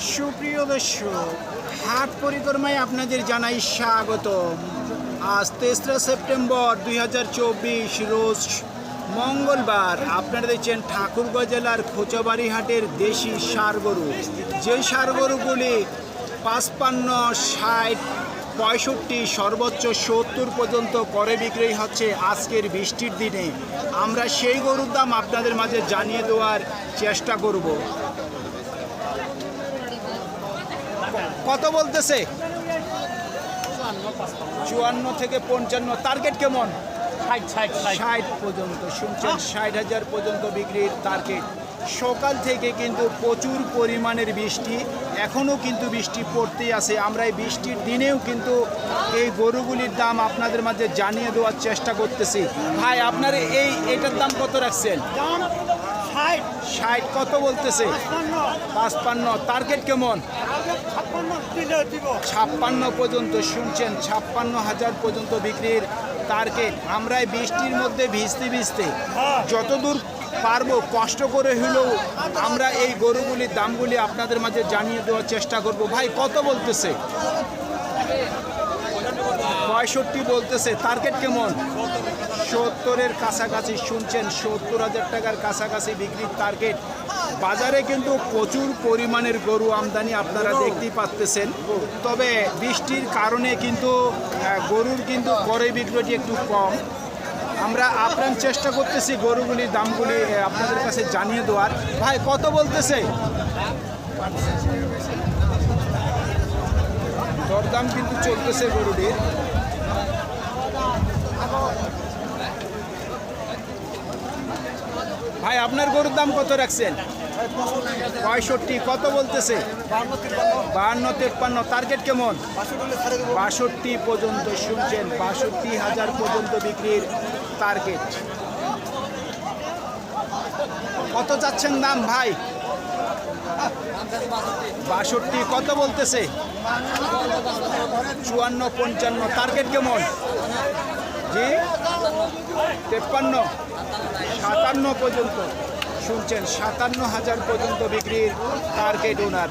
সুপ্রিয় দর্শক, হাট পরিক্রমায় আপনাদের জানাই স্বাগত আজ তেসরা সেপ্টেম্বর দুই হাজার চব্বিশ, রোজ মঙ্গলবার। আপনারা দেখছেন ঠাকুরগাঁও জেলার খোঁচাবাড়ি হাটের দেশি সার গরু যে সার গরুগুলি পাঁচপান্ন, ষাট, পঁয়ষট্টি, সর্বোচ্চ সত্তর পর্যন্ত করে বিক্রি হচ্ছে আজকের বৃষ্টির দিনে। আমরা সেই গরুর দাম আপনাদের মাঝে জানিয়ে দেওয়ার চেষ্টা করব। কত বলতেছে? চুয়ান্ন থেকে পঞ্চান্ন। টার্গেট কেমন? ষাট পর্যন্ত শুনছেন? ষাট হাজার পর্যন্ত বিক্রির টার্গেট সকাল থেকে কিন্তু প্রচুর পরিমাণের বৃষ্টি এখনও কিন্তু বৃষ্টি পড়তেই আছে। আমরা এই বৃষ্টির দিনেও কিন্তু এই গরুগুলির দাম আপনাদের মাঝে জানিয়ে দেওয়ার চেষ্টা করতেছি। ভাই আপনার এই এটার দাম কত রাখছেন? ষাট। কত বলতেছে? পাঁচপান্ন। টার্গেট কেমন? ছাপ্পান্ন পর্যন্ত শুনছেন, ছাপ্পান্ন হাজার পর্যন্ত বিক্রির টার্গেট আমরা বৃষ্টির মধ্যে ভিজতে ভিজতে। যতদূর পারব কষ্ট করে হলেও আমরা এই গরুগুলির দামগুলি আপনাদের মাঝে জানিয়ে দেওয়ার চেষ্টা করব। ভাই, কত বলতেছে? পঁয়ষট্টি বলতেছে। টার্গেট কেমন? সত্তরের কাছাকাছি শুনছেন, সত্তর হাজার টাকার কাছাকাছি বিক্রির টার্গেট বাজারে কিন্তু প্রচুর পরিমাণের গরু আমদানি আপনারা দেখতেই পাচ্তেছেন। তবে বৃষ্টির কারণে কিন্তু গরুর কিন্তু করে বিক্রয়টি একটু কম। আমরা আপ্রাণ চেষ্টা করতেছি গরুগুলির দামগুলি আপনাদের কাছে জানিয়ে দেওয়ার। ভাই, কত বলতেছে? দরদাম কিন্তু চলতেছে গরুটির। ভাই, আপনার গরুর দাম কত রাখছেন? পঁয়ষট্টি, কত বলতেছে? বাহান্ন তেপ্পান্ন টার্গেট কেমন? বাষট্টি পর্যন্ত শুনছেন, বাষট্টি হাজার পর্যন্ত বিক্রির টার্গেট কত চাচ্ছেন দাম ভাই? বাষট্টি, কত বলতেছে? চুয়ান্ন, পঞ্চান্ন টার্গেট কেমন? জি তেপ্পান্ন সাতান্ন পর্যন্ত শুনছেন সাতান্ন হাজার পর্যন্ত বিক্রির টার্গেট ওনার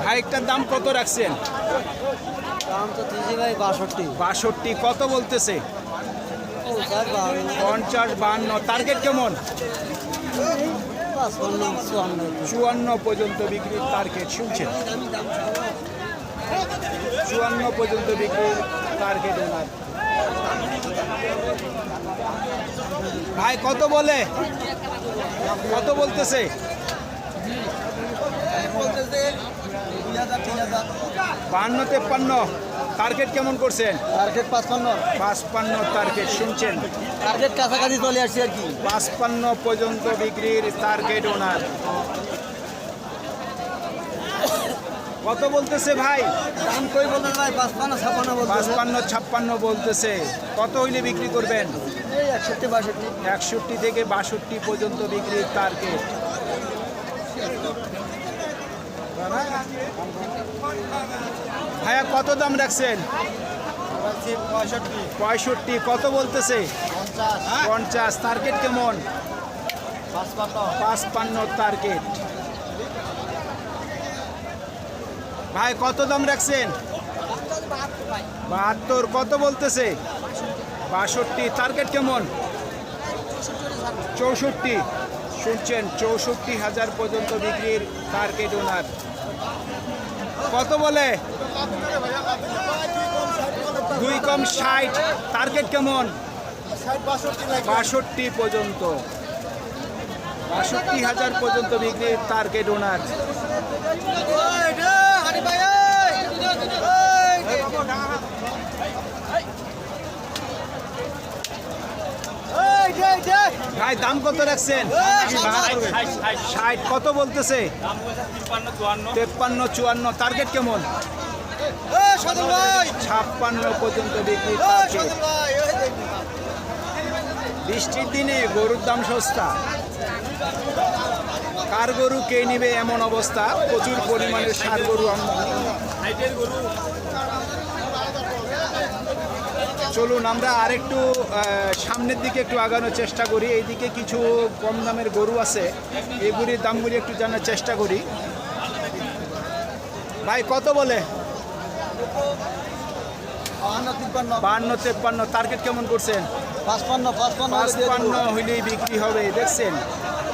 ভাইকটার দাম কত রাখছেন? দাম তো ভাই বাষট্টি। বাষট্টি কত বলতেছে? পঞ্চাশ বাহান্ন টার্গেট কেমন? চুয়ান্ন পর্যন্ত বিক্রির টার্গেট শুনছেন? চুয়ান্ন পর্যন্ত বিক্রির টার্গেট ওনার। ভাই, কত বলে? কত বলতেছে? বাহান্ন তেপ্পান্ন। টার্গেট কেমন করছেন? টার্গেট পাঁচপান্ন। পাঁচপান্ন টার্গেট শুনছেন? টার্গেট কাছাকাছি চলে আসছি আর কি। পাঁচপান্ন পর্যন্ত বিক্রির টার্গেট ওনার কত বলতেছে ভাই? দাম কই বলতেন ভাই? পাঁচপান্ন ছাপান্ন বলতেছে। পাঁচপান্ন ছাপ্পান্ন বলতেছে। কত হইলে বিক্রি করবেন? এই একষট্টি বাষট্টি। একষট্টি থেকে বাষট্টি পর্যন্ত বিক্রির টার্গেট ভাইয়া, কত দাম রাখছেন? পঁয়ষট্টি। কত বলতেছে? পঞ্চাশ। টার্গেট কেমন? পাঁচপান্ন টার্গেট ভাই, কত দাম রাখছেন? বাহাত্তর। কত বলতেছে? বাষট্টি। টার্গেট কেমন? চৌষট্টি। শুনছেন, চৌষট্টি হাজার পর্যন্ত বিক্রির টার্গেট ওনার। কত বলে? দুই কম ষাট। টার্গেট কেমন? বাষট্টি পর্যন্ত। বাষট্টি হাজার পর্যন্ত বিক্রির টার্গেট ওনার ভাই দাম কত রাখছেন? ষাট কত বলতেছে? তেপ্পান্ন চুয়ান্ন। টার্গেট কেমন? ছাপ্পান্ন পর্যন্ত টার্গেট বৃষ্টির দিনে গরুর দাম সস্তা। কার গরু কে নিবে এমন অবস্থা? প্রচুর পরিমাণে সার গরু চলুন আমরা আরেকটু সামনের দিকে একটু আগানোর চেষ্টা করি। এইদিকে কিছু কম দামের গরু আছে। এগুলির দামগুলি একটু জানার চেষ্টা করি। ভাই কত বলে? বাহান্ন তিপ্পান্ন। বান্ন তেপ্পান্ন টার্গেট কেমন করছেন? পাঁচপান্ন পাঁচপান্ন পাঁচপান্ন হইলেই বিক্রি হবে দেখছেন?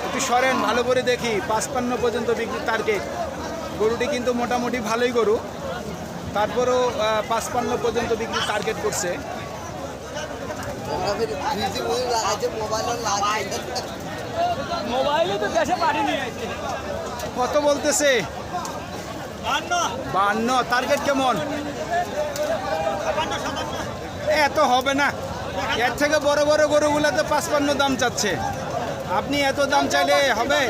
একটু সরেন ভালো করে দেখি পাঁচপান্ন পর্যন্ত বিক্রি টার্গেট গরুটি কিন্তু মোটামুটি ভালোই গরু। তারপরেও পাঁচপান্ন পর্যন্ত বিক্রি টার্গেট করছে। কত বলতেছে? বান্ন টার্গেট কেমন? এত হবে না। এর থেকে বড় বড় গরুগুলোতে পাঁচপান্ন দাম চাচ্ছে। আপনি এত দাম চাইলে হবে?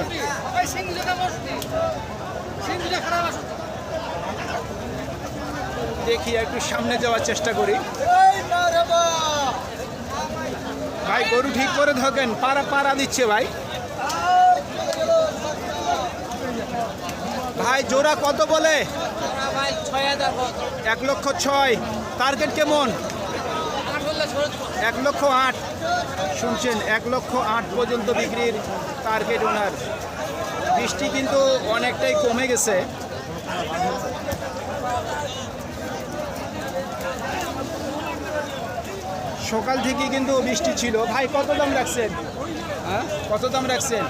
দেখি, একটু সামনে যাওয়ার চেষ্টা করি। ভাই, গরু ঠিক করে থাকেন পাড়া পাড়া দিচ্ছে ভাই। ভাই জোড়া কত বলে? এক লক্ষ ছয়। টার্গেট কেমন? এক লক্ষ আট। শুনছেন এক লক্ষ আট পর্যন্ত বিক্রির টার্গেট ওনার। বৃষ্টি কিন্তু অনেকটাই কমে গেছে। সকাল থেকে কিন্তু বৃষ্টি ছিল। ভাই কত দাম রাখছেন? হ্যাঁ? কত দাম রাখছেন?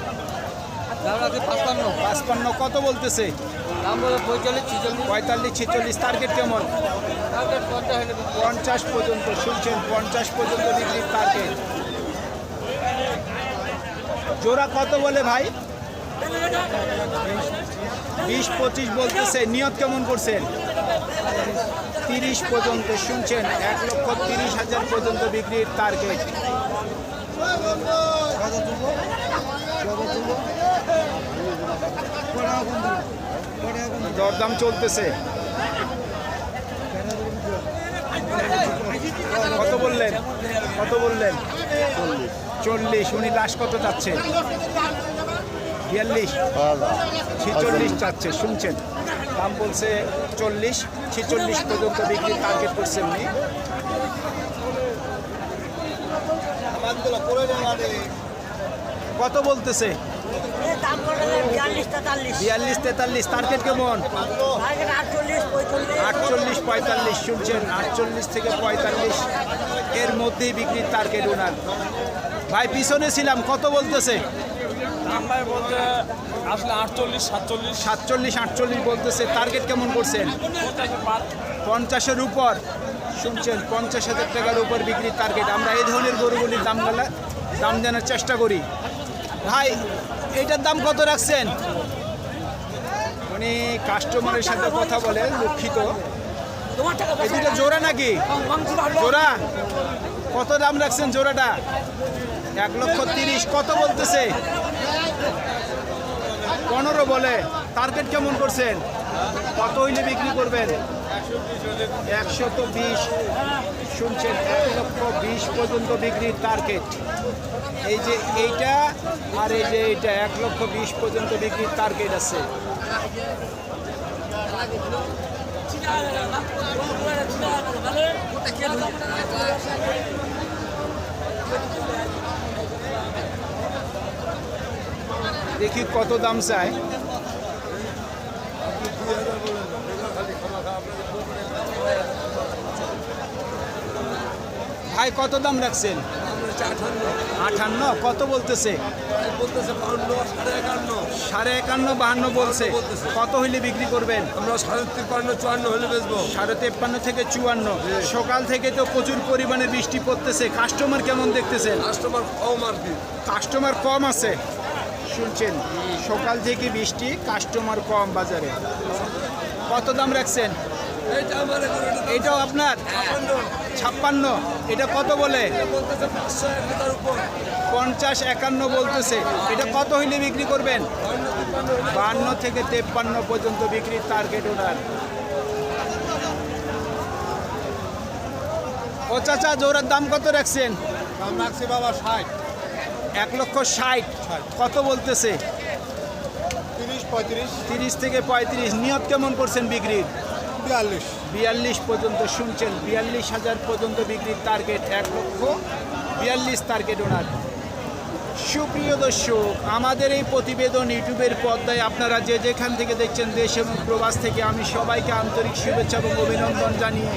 দাম আছে পাঁচপান্ন। পাঁচপান্ন কত বলতেছে? দাম বলে পঁয়তাল্লিশ ছিচল্লিশ। পঁয়তাল্লিশ ছেচল্লিশ টার্গেট কেমন? টার্গেট পঞ্চাশ পর্যন্ত শুনছেন পঞ্চাশ পর্যন্ত বিক্রির টার্গেট জোড়া কত বলে ভাই? বিশ পঁচিশ বলতেছে নিয়ত কেমন করছেন? তিরিশ পর্যন্ত শুনছেন এক লক্ষ তিরিশ হাজার পর্যন্ত বিক্রির টার্গেট দরদাম চলতেছে। কত বললেন? কত বললেন? চল্লিশ। উনি লাশ কত চাচ্ছে? বিয়াল্লিশ। ছেচল্লিশ চাচ্ছে, শুনছেন? দাম বলছে চল্লিশ, ছেচল্লিশ পর্যন্ত বিক্রি টার্গেট করছে উনি। কত বলতেছে? বিয়াল্লিশ তেতাল্লিশ। টার্গেট কেমন? আটচল্লিশ পঁয়তাল্লিশ আটচল্লিশ শুনছেন? আটচল্লিশ থেকে পঁয়তাল্লিশ এর মধ্যেই বিক্রির টার্গেট ওনার ভাই পিছনে ছিলাম কত বলতেছে? দাম ভাই বলতে আসলে আটচল্লিশ সাতচল্লিশ। সাতচল্লিশ আটচল্লিশ বলতেছে। টার্গেট কেমন করছেন? পঞ্চাশের উপর। শুনছেন? পঞ্চাশ হাজার টাকার উপর বিক্রির টার্গেট আমরা এই ধরনের গরুগুলির দাম দাম জানার চেষ্টা করি। ভাই এইটার দাম কত রাখছেন? উনি কাস্টমারের সাথে কথা বলে দুঃখিত। এই দুটো জোড়া নাকি? জোড়া? কত দাম রাখছেন জোড়াটা? এক লক্ষ তিরিশ। কত বলতেছে? পনেরো বলে। টার্গেট কেমন করছেন? কত হইলে বিক্রি করবেন? একশত বিশ, শুনছেন এক লক্ষ বিশ পর্যন্ত বিক্রির টার্গেট এই যে এইটা আর এই যে এইটা এক লক্ষ বিশ পর্যন্ত বিক্রির টার্গেট আছে। দেখি কত দাম চায়। ভাই, কত দাম রাখছেন? আঠান্ন। কত বলতেছে? সাড়ে একান্ন, বাহান্ন বলছে। কত হইলে বিক্রি করবেন? আমরা সাড়ে তিপ্পান্ন চুয়ান্ন হলে বেচবো সাড়ে তেপ্পান্ন থেকে চুয়ান্ন। সকাল থেকে তো প্রচুর পরিমাণে বৃষ্টি পড়তেছে। কাস্টমার কেমন দেখতেছেন? কাস্টমার কম আর কি কাস্টমার কম আছে। শুনছেন, সকাল থেকে বৃষ্টি, কাস্টমার কম বাজারে। কত দাম রাখছেন? এটাও আপনার? ছাপ্পান্ন। এটা কত বলে? পঞ্চাশ একান্ন বলতেছে। এটা কত হইলে বিক্রি করবেন? বান্ন থেকে তেপ্পান্ন পর্যন্ত বিক্রির টার্গেট ওনার ও চাচা জোড়ার দাম কত রাখছেন? দাম রাখছি বাবা ষাট। এক লক্ষ ষাট। কত বলতেছে? তিরিশ পঁয়ত্রিশ। তিরিশ থেকে পঁয়ত্রিশ। নিয়ত কেমন করছেন বিক্রির? বিয়াল্লিশ। বিয়াল্লিশ পর্যন্ত শুনছেন, বিয়াল্লিশ হাজার পর্যন্ত বিক্রির টার্গেট এক লক্ষ, বিয়াল্লিশ টার্গেট ওনার। সুপ্রিয় দর্শক, আমাদের এই প্রতিবেদন ইউটিউবের পর্দায় আপনারা যে যেখান থেকে দেখছেন, দেশ এবং প্রবাস থেকে আমি সবাইকে আন্তরিক শুভেচ্ছা এবং অভিনন্দন জানিয়ে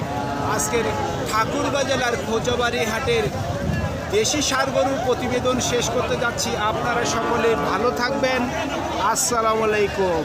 আজকের ঠাকুরগাঁ জেলার খোঁজবাড়ি হাটের দেশি সার গরুর প্রতিবেদন শেষ করতে যাচ্ছি। আপনারা সকলে ভালো থাকবেন। আসসালামু আলাইকুম।